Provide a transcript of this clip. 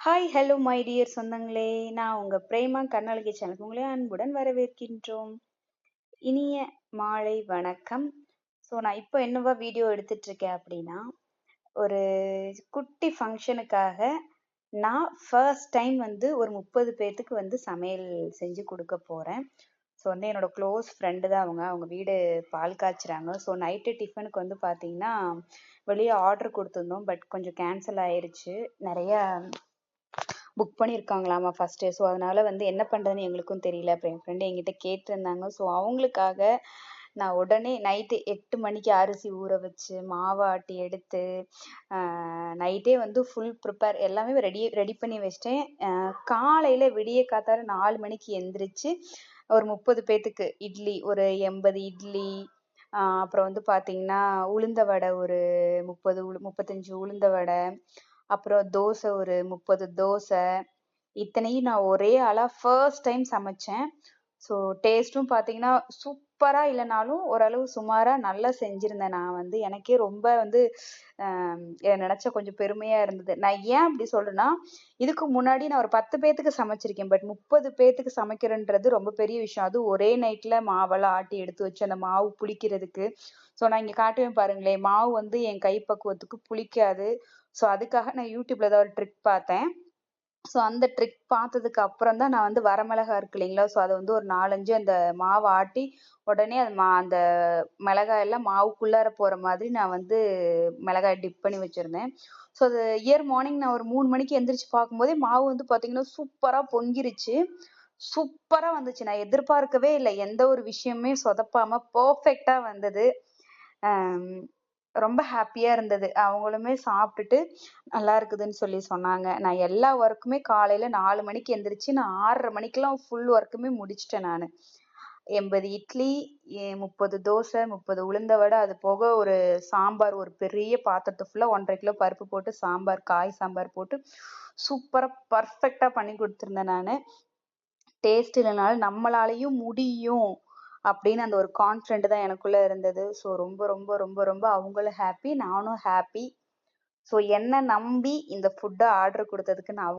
Hi hello my dear சொந்தங்களே. நான் உங்கள் பிரேமா கண்ணழகி சேனலுக்கு உங்களே அன்புடன் வரவேற்கின்றோம். இனிய மாலை வணக்கம். ஸோ நான் இப்போ என்னவா வீடியோ எடுத்துட்ருக்கேன் அப்படின்னா ஒரு குட்டி ஃபங்க்ஷனுக்காக நான் ஃபர்ஸ்ட் டைம் வந்து ஒரு முப்பது பேர்த்துக்கு வந்து சமையல் செஞ்சு கொடுக்க போகிறேன் ஸோ வந்து என்னோடய க்ளோஸ் ஃப்ரெண்டு தான் அவங்க. அவங்க வீடு பால் காய்ச்சுறாங்க. ஸோ நைட்டு டிஃபனுக்கு வந்து பார்த்தீங்கன்னா வெளியே ஆர்டர் கொடுத்துருந்தோம். பட் கொஞ்சம் கேன்சல் ஆயிடுச்சு நிறையா புக் பண்ணியிருக்காங்களாமா ஃபஸ்ட்டு ஸோ அதனால் வந்து என்ன பண்ணுறதுன்னு எங்களுக்கும் தெரியல. அப்புறம் என் ஃப்ரெண்டு என்கிட்ட கேட்டிருந்தாங்க. ஸோ அவங்களுக்காக நான் உடனே நைட்டு எட்டு மணிக்கு அரிசி ஊற வச்சு மாவாட்டி எடுத்து நைட்டே வந்து ஃபுல் ப்ரிப்பேர் எல்லாமே ரெடி ரெடி பண்ணி வச்சிட்டேன். காலையில் விடிய காத்தால நாலு மணிக்கு எந்திரிச்சு ஒரு முப்பது பேர்த்துக்கு இட்லி ஒரு எண்பது இட்லி அப்புறம் வந்து பார்த்தீங்கன்னா உளுந்த வடை ஒரு முப்பது உளு முப்பத்தஞ்சு உளுந்த வடை அப்புறம் தோசை ஒரு முப்பது தோசை. இத்தனையும் நான் ஒரே ஆளாக ஃபர்ஸ்ட் டைம் சமைச்சேன். ஸோ டேஸ்ட்டும் பார்த்தீங்கன்னா சூப் சூப்பராக இல்லைனாலும் ஓரளவு சுமாராக நல்லா செஞ்சுருந்தேன் நான் வந்து. எனக்கே ரொம்ப வந்து நினச்சா கொஞ்சம் பெருமையாக இருந்தது. நான் ஏன் அப்படி சொல்கிறேன்னா இதுக்கு முன்னாடி நான் ஒரு பத்து பேர்த்துக்கு சமைச்சிருக்கேன். பட் முப்பது பேர்த்துக்கு சமைக்கிறேன்றது ரொம்ப பெரிய விஷயம். அதுவும் ஒரே நைட்டில் மாவெல்லாம் ஆட்டி எடுத்து வச்சு அந்த மாவு புளிக்கிறதுக்கு. ஸோ நான் இங்கே காட்டுவேன் பாருங்களேன். மாவு வந்து என் கைப்பக்குவத்துக்கு புளிக்காது. ஸோ அதுக்காக நான் யூடியூப்ல ஏதாவது ஒரு ட்ரிக் பார்த்தேன். ஸோ அந்த ட்ரிக் பார்த்ததுக்கு அப்புறம் தான் நான் வந்து வரமிளகா இருக்கு இல்லைங்களா? ஸோ அதை வந்து ஒரு நாலஞ்சு அந்த மாவை ஆட்டி உடனே அது மா அந்த மிளகாய் எல்லாம் மாவுக்குள்ளார போகிற மாதிரி நான் வந்து மிளகாய் டிப் பண்ணி வச்சுருந்தேன். ஸோ அது இயர் மார்னிங் நான் ஒரு மூணு மணிக்கு எந்திரிச்சு பார்க்கும்போதே மாவு வந்து பார்த்தீங்கன்னா சூப்பராக பொங்கிருச்சு. சூப்பராக வந்துச்சு. நான் எதிர்பார்க்கவே இல்லை. எந்த ஒரு விஷயமே சொதப்பாமல் பர்ஃபெக்டாக வந்தது. ரொம்ப ஹாப்பியாக இருந்தது. அவங்களுமே சாப்பிட்டுட்டு நல்லா இருக்குதுன்னு சொல்லி சொன்னாங்க. நான் எல்லா ஒர்க்குமே காலையில் நாலு மணிக்கு எந்திரிச்சு நான் ஆறரை மணிக்கெலாம் ஃபுல் ஒர்க்குமே முடிச்சிட்டேன் நான். எண்பது இட்லி முப்பது தோசை முப்பது உளுந்த வடை அது போக ஒரு சாம்பார் ஒரு பெரிய பாத்திரத்தை ஃபுல்லாக ஒன்றரை கிலோ பருப்பு போட்டு சாம்பார் காய் சாம்பார் போட்டு சூப்பராக பர்ஃபெக்டாக பண்ணி கொடுத்துருந்தேன் நான். டேஸ்ட் இல்லைனாலும் நம்மளாலையும் முடியும். அப்படின்னு அந்த ஒரு கான்ஃபிடென்ட் தான் எனக்குள்ளே இருந்தது. ஸோ ரொம்ப ரொம்ப ரொம்ப ரொம்ப அவங்களும் ஹாப்பி நானும் ஹாப்பி ஸோ என்னை நம்பி இந்த ஃபுட்டை ஆர்டர் கொடுத்ததுக்கு நான்